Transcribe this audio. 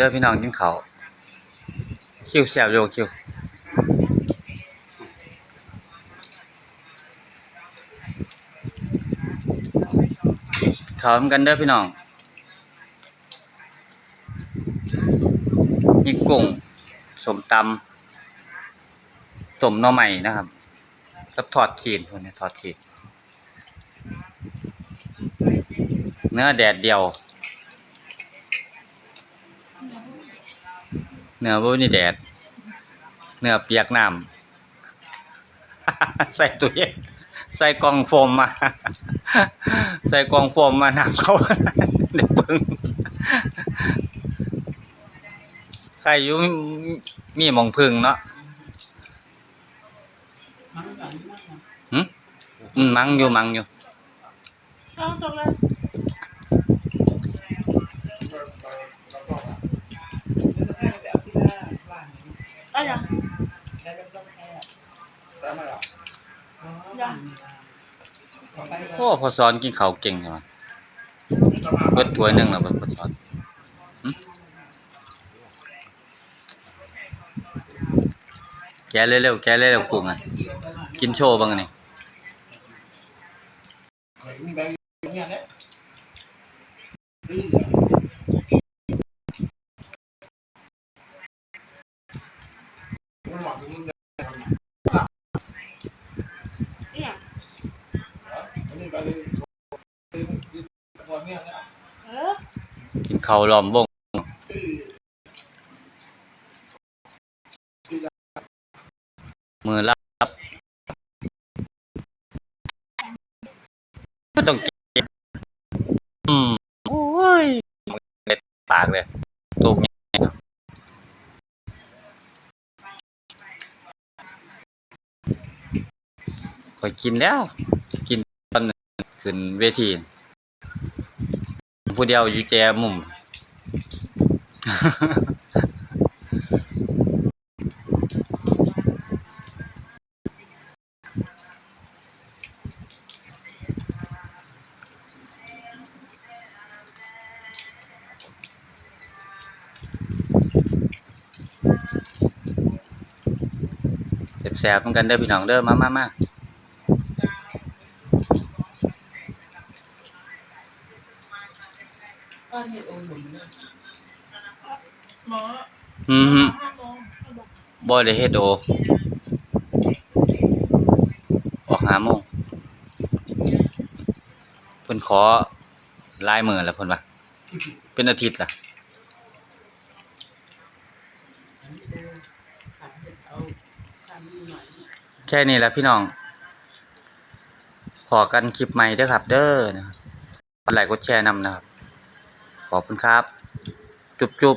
เด้อพี่น้องกินเขาคิวแซบอยู่คิวข้าวนำกันเด้อพี่น้องมีกุ้งสมตำต้มหน่อไม้นะครับกับทอดชีนพวกนี้ทอดชีนเนื้อแดดเดียว เนื้อบ่มีแดด เนื้อเปียกน้ำ ใส่ตู้เย็นใส่กล่องโฟมมา ใส่กล่องโฟมมาน้ำเขาเดี๋ยวปึ้งใครอยู่มีมองพึ่งเนาะหึอืมมังอยู่มังอยู่เอาจบเลยเอายัง ยังโอ้พอสอนกินข้าวเก่งใช่ไหมเบิดถ้วยหนึ่งแล้วพอสอนแกเร็วๆแกเร็วๆกุ้งอะกินโชว์บ้างอันนี่นี่ยัง เออกินข้าวล้อมวงมือรับต้องกินอืมโอ้ยเด็ดปากเลยตูมเนี่ย ข่อยกินแล้ว กินตอนขึ้นเวที ผู้เดียวอยู่แจมุมแสบๆเหมือนกันเด้อพี่น้องเด้อมามามา หมออืมฮึห้าโมงเขาบอกบ่ได้เฮ็ดโอออกหาโมงเพิ่นขอลายมือแล้วเพิ่นว่าเป็นอาทิตย์ล่ะแค่นี้แหละพี่น้องพอกันคลิปใหม่เด้อครับ เด้อนะครับกดไลค์กดแชร์นำนะครับ ขอบคุณครับ จุบจุบ